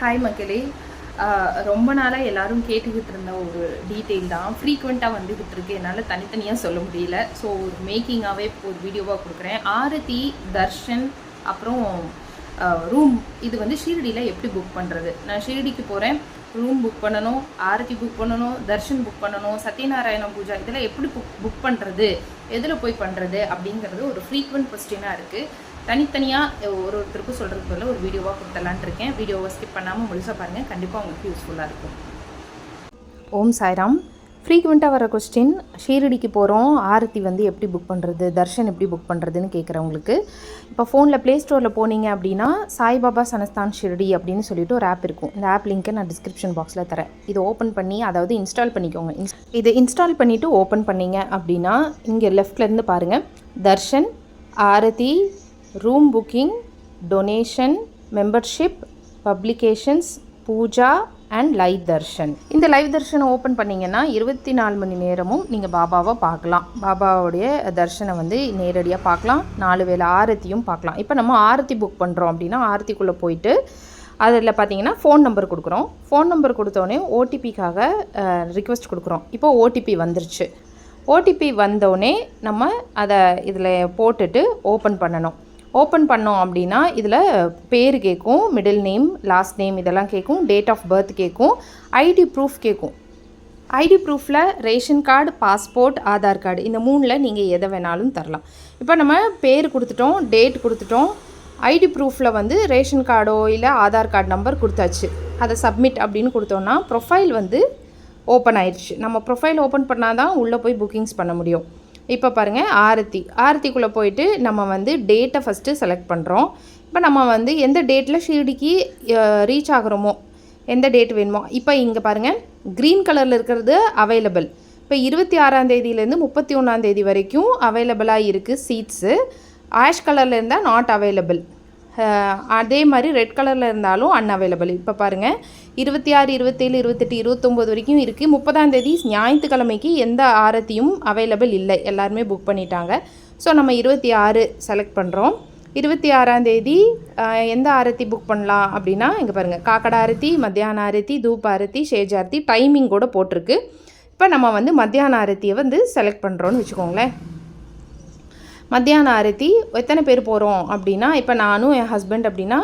Hi மக்களே. ரொம்ப நாளாக எல்லாரும் கேட்டுக்கிட்டு இருந்த ஒரு டீட்டெயில் தான். ஃப்ரீக்வெண்ட்டாக வந்துக்கிட்டு இருக்கு என்னால் தனித்தனியாக சொல்ல முடியல. ஸோ ஒரு மேக்கிங்காகவே ஒரு வீடியோவாக கொடுக்குறேன். ஆரதி தர்ஷன் அப்புறம் ரூம் இது வந்து ஷீரடியில் எப்படி புக் பண்ணுறது நான் ஷீரடிக்கு போகிறேன் ரூம் புக் பண்ணணும். ஆரத்தி புக் பண்ணணும். தர்ஷன் புக் பண்ணணும். சத்யநாராயண பூஜா. இதெல்லாம் எப்படி புக் புக் பண்ணுறது எதில் போய் பண்ணுறது அப்படிங்கிறது ஒரு ஃப்ரீக்வெண்ட் கொஸ்டினாக இருக்குது தனித்தனியாக ஒரு ஒருத்தருக்கும் சொல்கிறதுக்கு பதிலா ஒரு வீடியோவாக கொடுத்தலான்ட்டு இருக்கேன். வீடியோவை ஸ்கிப் பண்ணாமல் முழுசாக பாருங்கள் கண்டிப்பாக உங்களுக்கு யூஸ்ஃபுல்லாக இருக்கும். ஓம் சாய்ராம். ஃப்ரீக்வெண்ட்டாக வர கொஸ்டின் ஷீரடிக்கு போகிறோம் ஆரத்தி வந்து எப்படி புக் பண்ணுறது தர்ஷன் எப்படி புக் பண்ணுறதுன்னு கேட்குறவங்களுக்கு இப்போ ஃபோனில் ப்ளே ஸ்டோரில் போனீங்க அப்படின்னா சாய்பாபா சனஸ்தான் ஷிரடி அப்படின்னு சொல்லிட்டு ஒரு ஆப் இருக்கும். இந்த ஆப் லிங்க்கை நான் டிஸ்கிரிப்ஷன் பாக்ஸில் தரேன். இது ஓப்பன் பண்ணி அதாவது இன்ஸ்டால் பண்ணிக்கோங்க. இன்ஸ் இது இன்ஸ்டால் பண்ணிவிட்டு ஓப்பன் பண்ணிங்க அப்படின்னா இங்கே லெஃப்ட்லேருந்து பாருங்கள் darshan aarti room booking donation membership publications puja and live darshan இந்த லைவ் தர்ஷனை ஓப்பன் பண்ணிங்கன்னா இருபத்தி நாலு மணி நேரமும் நீங்கள் பாபாவை பார்க்கலாம். பாபாவுடைய தர்ஷனை வந்து நேரடியாக பார்க்கலாம். நாலு வேலை ஆரத்தியும் பார்க்கலாம். இப்போ நம்ம ஆரத்தி புக் பண்ணுறோம் அப்படின்னா ஆரத்திக்குள்ளே போயிட்டு அதில் பார்த்தீங்கன்னா ஃபோன் நம்பர் கொடுக்குறோம். ஃபோன் நம்பர் கொடுத்தோடனே ஓடிபிக்காக ரிக்வெஸ்ட் கொடுக்குறோம். இப்போ ஓடிபி வந்துருச்சு. ஓடிபி வந்தோடனே நம்ம அதை இதில் போட்டுட்டு ஓப்பன் பண்ணணும். ஓப்பன் பண்ணோம் அப்படின்னா இதில் பேர் கேட்கும் மிடில் நேம் லாஸ்ட் நேம் இதெல்லாம் கேட்கும் டேட் ஆஃப் பர்த் கேட்கும் ஐடி ப்ரூஃப் கேட்கும் ID ப்ரூஃபில் ration card passport Aadhaar card இந்த மூணில் நீங்கள் எதை வேணாலும் தரலாம். இப்போ நம்ம பேர் கொடுத்துட்டோம் டேட் கொடுத்துட்டோம் ஐடி ப்ரூஃபில் வந்து ரேஷன் கார்டோ இல்லை ஆதார் கார்டு நம்பர் கொடுத்தாச்சு. அதை சப்மிட் அப்படின்னு கொடுத்தோன்னா ப்ரொஃபைல் வந்து ஓப்பன் ஆயிடுச்சு. நம்ம ப்ரொஃபைல் ஓப்பன் பண்ணால் தான் உள்ளே போய் புக்கிங்ஸ் பண்ண முடியும். இப்போ பாருங்கள் ஆரத்தி. ஆரத்திக்குள்ளே போயிட்டு நம்ம வந்து டேட்டை ஃபஸ்ட்டு செலக்ட் பண்ணுறோம் இப்போ நம்ம வந்து எந்த டேட்டில் ஷீடிக்கு ரீச் ஆகுறோமோ எந்த டேட் வேணுமோ இப்போ இங்கே பாருங்கள் க்ரீன் கலரில் இருக்கிறது அவைலபிள் இப்போ இருபத்தி ஆறாம் தேதியிலேருந்து முப்பத்தி ஒன்றாந்தேதி வரைக்கும் அவைலபிளாக இருக்குது சீட்ஸு ஆஷ் கலரில் இருந்தால் நாட் அவைலபிள் அதே மாதிரி ரெட் கலரில் இருந்தாலும் அன்அவைலபிள் இப்போ பாருங்கள் இருபத்தி ஆறு இருபத்தேழு இருபத்தெட்டு இருபத்தொம்போது வரைக்கும் இருக்குது முப்பதாம் தேதி ஞாயிற்றுக்கிழமைக்கு எந்த ஆரத்தியும் அவைலபிள் இல்லை. எல்லாருமே புக் பண்ணிட்டாங்க. ஸோ நம்ம இருபத்தி ஆறு செலக்ட் பண்ணுறோம் இருபத்தி ஆறாம் தேதி எந்த ஆரத்தி புக் பண்ணலாம் அப்படின்னா இங்கே பாருங்கள் காக்கடா ஆரத்தி மத்தியான ஆரத்தி தூப் ஆரத்தி ஷேஜ் ஆரத்தி டைமிங் கூட போட்டிருக்கு. இப்போ நம்ம வந்து மத்தியான ஆரத்தியை வந்து செலக்ட் பண்ணுறோன்னு வச்சுக்கோங்களேன். மத்தியான ஆரத்தி எத்தனை பேர் போகிறோம் அப்படின்னா இப்போ நானும் என் ஹஸ்பண்ட் அப்படின்னா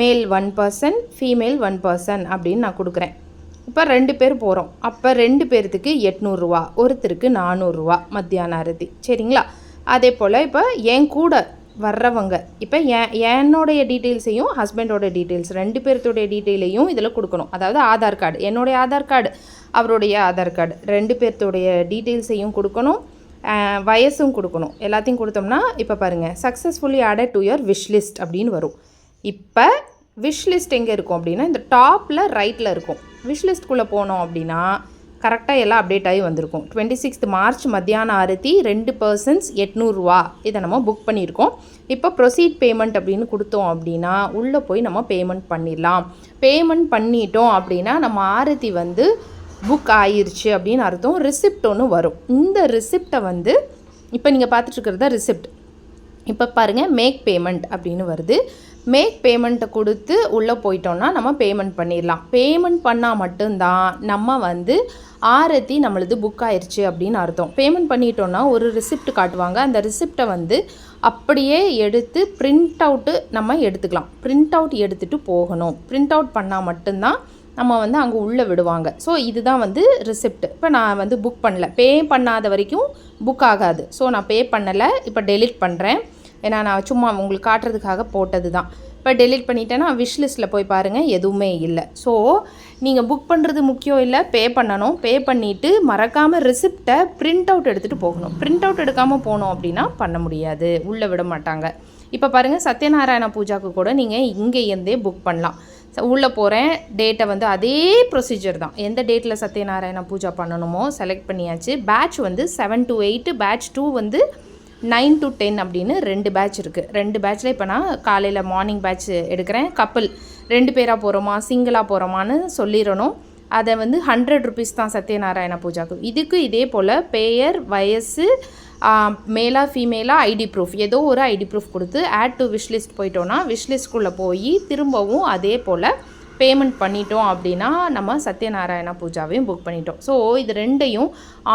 male one person female one person அப்படின்னு நான் கொடுக்குறேன். இப்போ ரெண்டு பேர் போகிறோம் அப்போ ரெண்டு பேர்த்துக்கு எட்நூறுரூவா ஒருத்தருக்கு நானூறுரூவா மத்தியான ஆரத்தி. சரிங்களா? அதே போல் இப்போ என் கூட வர்றவங்க இப்போ என் என்னுடைய டீட்டெயில்ஸையும் ஹஸ்பண்டோட டீட்டெயில்ஸ் ரெண்டு பேர்த்தோடைய டீட்டெயிலையும் இதில் கொடுக்கணும். அதாவது ஆதார் கார்டு என்னுடைய ஆதார் கார்டு அவருடைய ஆதார் கார்டு. ரெண்டு பேர்த்துடைய டீட்டெயில்ஸையும் கொடுக்கணும். வயசும் கொடுக்கணும். எல்லாத்தையும் கொடுத்தோம்னா இப்போ பாருங்கள் successfully added to your wish list அப்படின்னு வரும். இப்போ விஷ் லிஸ்ட் எங்கே இருக்கும் அப்படின்னா இந்த டாப்பில் ரைட்டில் இருக்கும். விஷ் லிஸ்ட்குள்ளே போனோம் அப்படின்னா கரெக்டாக எல்லாம் அப்டேட் ஆகி வந்திருக்கும். டுவெண்ட்டி சிக்ஸ்த் மார்ச் மத்தியானம் ஆரத்தி ரெண்டு பர்சன்ஸ் எட்நூறுரூவா இதை நம்ம புக் பண்ணியிருக்கோம். இப்போ ப்ரொசீட் பேமெண்ட் அப்படின்னு கொடுத்தோம் அப்படின்னா உள்ளே போய் நம்ம பேமெண்ட் பண்ணிடலாம். பேமெண்ட் பண்ணிட்டோம் அப்படின்னா நம்ம ஆரத்தி வந்து புக் ஆயிருச்சு அப்படின்னு அர்த்தம். ரிசிப்ட் ஒன்று வரும். இந்த ரிசிப்டை வந்து இப்போ நீங்கள் பார்த்துட்ருக்கிறது தான் ரிசிப்ட் இப்போ பாருங்கள் மேக் பேமெண்ட் அப்படின்னு வருது. மேக் பேமெண்ட்டை கொடுத்து உள்ளே போயிட்டோம்னா நம்ம பேமெண்ட் பண்ணிடலாம். பேமெண்ட் பண்ணால் மட்டும்தான் நம்ம வந்து ஆரத்தி நம்மளது புக் ஆயிடுச்சு அப்படின்னு அர்த்தம். பேமெண்ட் பண்ணிட்டோம்னா ஒரு ரிசிப்ட் காட்டுவாங்க. அந்த ரிசிப்டை வந்து அப்படியே எடுத்து பிரிண்ட் அவுட்டு நம்ம எடுத்துக்கலாம். பிரிண்ட் அவுட் எடுத்துகிட்டு போகணும். பிரிண்ட் அவுட் பண்ணால் மட்டும்தான் நம்ம வந்து அங்கே உள்ளே விடுவாங்க. ஸோ இதுதான் வந்து ரிசிப்ட் இப்போ நான் வந்து புக் பண்ணல. பே பண்ணாத வரைக்கும் புக் ஆகாது. ஸோ நான் பே பண்ணலை. இப்போ டெலிட் பண்ணுறேன் ஏன்னா நான் சும்மா உங்களுக்கு காட்டுறதுக்காக போட்டது தான் இப்போ டெலிட் பண்ணிட்டேன்னா விஷ் லிஸ்ட்டில் போய் பாருங்கள் எதுவுமே இல்லை. ஸோ நீங்கள் புக் பண்ணுறது முக்கியம் இல்லை. பே பண்ணணும். பே பண்ணிவிட்டு மறக்காமல் ரிசிப்டை பிரிண்ட் அவுட் எடுத்துகிட்டு போகணும். பிரிண்ட் அவுட் எடுக்காமல் போனோம் அப்படின்னா பண்ண முடியாது. உள்ளே விட மாட்டாங்க. இப்போ பாருங்கள் சத்யநாராயண பூஜாக்கு கூட நீங்கள் இங்கே இருந்தே புக் பண்ணலாம். உள்ளே போகிறேன் டேட்டை வந்து அதே ப்ரொசீஜர் தான். எந்த டேட்டில் சத்யநாராயண பூஜா பண்ணணுமோ செலக்ட் பண்ணியாச்சு. பேட்ச் வந்து seven to eight batch two வந்து நைன் டு டென் அப்படின்னு ரெண்டு பேட்ச் இருக்குது ரெண்டு பேட்ச்சில் இப்போ நான் காலையில் மார்னிங் பேட்ச் எடுக்கிறேன். கப்பல் ரெண்டு பேராக போகிறோமா சிங்கிளாக போகிறோமான்னு சொல்லிடணும். அதை வந்து ஹண்ட்ரட் ருபீஸ் தான் சத்யநாராயண பூஜாக்கு. இதுக்கு இதே போல் பெயர் வயசு மேலா ஃபீமேலாக ஐடி ப்ரூஃப் ஏதோ ஒரு ஐடி ப்ரூஃப் கொடுத்து ஆட் டு விஷ்லிஸ்ட் போயிட்டோன்னா விஷ்லிஸ்ட்குள்ளே போய் திரும்பவும் அதே போல் பேமெண்ட் பண்ணிட்டோம் அப்படின்னா நம்ம சத்யநாராயண பூஜாவையும் புக் பண்ணிட்டோம். ஸோ இது ரெண்டையும்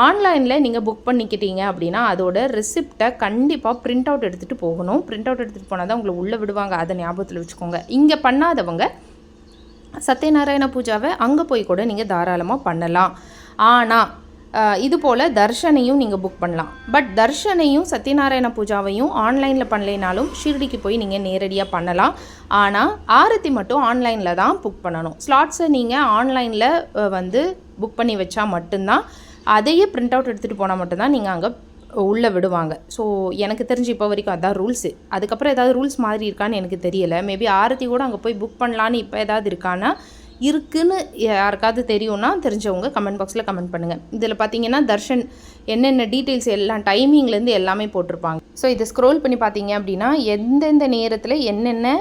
ஆன்லைனில் நீங்கள் புக் பண்ணிக்கிட்டீங்க அப்படின்னா அதோட ரெசிப்டை கண்டிப்பாக பிரிண்ட் அவுட் எடுத்துகிட்டு போகணும். பிரிண்ட் அவுட் எடுத்துகிட்டு போனால் தான் உங்களை உள்ளே விடுவாங்க. அதை ஞாபகத்தில் வச்சுக்கோங்க. இங்கே பண்ணாதவங்க சத்யநாராயண பூஜாவை அங்கே போய் கூட நீங்கள் தாராளமாக பண்ணலாம். ஆனால் இது போல் தர்ஷனையும் நீங்கள் புக் பண்ணலாம். பட் தர்ஷனையும் சத்யநாராயண பூஜாவையும் ஆன்லைனில் பண்ணலைனாலும் ஷிர்டிக்கு போய் நீங்கள் நேரடியாக பண்ணலாம். ஆனால் ஆரத்தி மட்டும் ஆன்லைனில் தான் புக் பண்ணணும். ஸ்லாட்ஸை நீங்கள் ஆன்லைனில் வந்து புக் பண்ணி வச்சா மட்டும்தான். அதையே பிரிண்ட் அவுட் எடுத்துகிட்டு போனால் மட்டும்தான் நீங்கள் அங்கே உள்ளே விடுவாங்க. ஸோ எனக்கு தெரிஞ்சு இப்போ வரைக்கும் அதான் ரூல்ஸு அதுக்கப்புறம் ஏதாவது ரூல்ஸ் மாதிரி இருக்கான்னு எனக்கு தெரியலை. மேபி ஆரத்தி கூட அங்கே போய் புக் பண்ணலான்னு இப்போ ஏதாவது இருக்கான்னா இருக்குதுன்னு யாருக்காவது தெரியும்னா தெரிஞ்சவங்க கமெண்ட் பாக்ஸில் கமெண்ட் பண்ணுங்கள் இதில் பார்த்தீங்கன்னா தர்ஷன் என்னென்ன டீட்டெயில்ஸ் எல்லாம் டைமிங்லேருந்து எல்லாமே போட்டிருப்பாங்க. ஸோ இதை ஸ்க்ரோல் பண்ணி பார்த்தீங்க அப்படின்னா எந்தெந்த நேரத்தில் என்னென்ன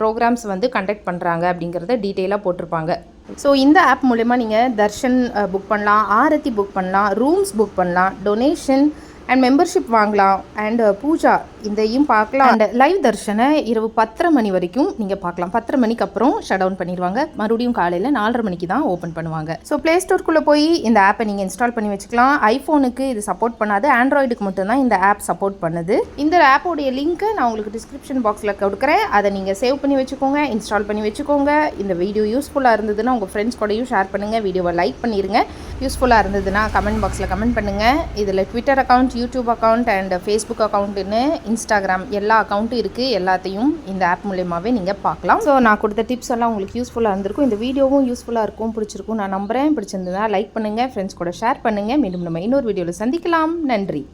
ப்ரோக்ராம்ஸ் வந்து கண்டக்ட் பண்ணுறாங்க அப்படிங்கிறத டீட்டெயிலாக போட்டிருப்பாங்க. ஸோ இந்த ஆப் மூலயமா நீங்கள் தர்ஷன் புக் பண்ணலாம் ஆரத்தி புக் பண்ணலாம் ரூம்ஸ் புக் பண்ணலாம் டொனேஷன் அண்ட் மெம்பர்ஷிப் வாங்கலாம். அண்ட் பூஜா இதையும் பார்க்கலாம். அண்ட் லைவ் தர்ஷனை இரவு பத்தரை மணி வரைக்கும் நீங்கள் பார்க்கலாம். பத்தரை மணிக்கு அப்புறம் ஷட் டவுன் பண்ணிடுவாங்க. மறுபடியும் காலையில் நாலரை மணிக்கு தான் ஓப்பன் பண்ணுவாங்க. ஸோ ப்ளே ஸ்டோர்க்குள்ளே போய் இந்த ஆப்பை நீங்கள் இன்ஸ்டால் பண்ணி வச்சுக்கலாம். ஐஃபோனுக்கு இது சப்போர்ட் பண்ணாது. ஆண்ட்ராய்டுக்கு மட்டும்தான் இந்த ஆப் சப்போர்ட் பண்ணுது. இந்த ஆப்போடைய லிங்க்கை நான் உங்களுக்கு டிஸ்கிரிப்ஷன் பாக்ஸில் கொடுக்குறேன். அதை நீங்கள் சேவ் பண்ணி வச்சுக்கோங்க இன்ஸ்டால் பண்ணி வச்சுக்கோங்க. இந்த வீடியோ யூஸ்ஃபுல்லாக இருந்ததுன்னா உங்கள் ஃப்ரெண்ட்ஸ் கூடயும் ஷேர் பண்ணுங்கள் வீடியோவை லைக் பண்ணிடுங்க யூஸ்ஃபுல்லாக இருந்ததுன்னா கமெண்ட் பாக்ஸில் கமெண்ட் பண்ணுங்கள் இதில் Twitter account YouTube account and Facebook அக்கௌண்ட்டுன்னு Instagram எல்லா அக்கௌண்ட்டும் இருக்குது எல்லாத்தையும் இந்த ஆப் மூலயமாவே நீங்கள் பார்க்கலாம். ஸோ நான் கொடுத்த டிப்ஸ் எல்லாம் உங்களுக்கு யூஸ்ஃபுல்லாக இருந்திருக்கும். இந்த வீடியோவும் யூஸ்ஃபுல்லாக இருக்கும் பிடிச்சிருக்கும். நான் நம்புகிறேன் பிடிச்சிருந்ததுன்னா லைக் பண்ணுங்கள் ஃப்ரெண்ட்ஸ் கூட ஷேர் பண்ணுங்கள் மீண்டும் நம்ம இன்னொரு வீடியோவில் சந்திக்கலாம். நன்றி.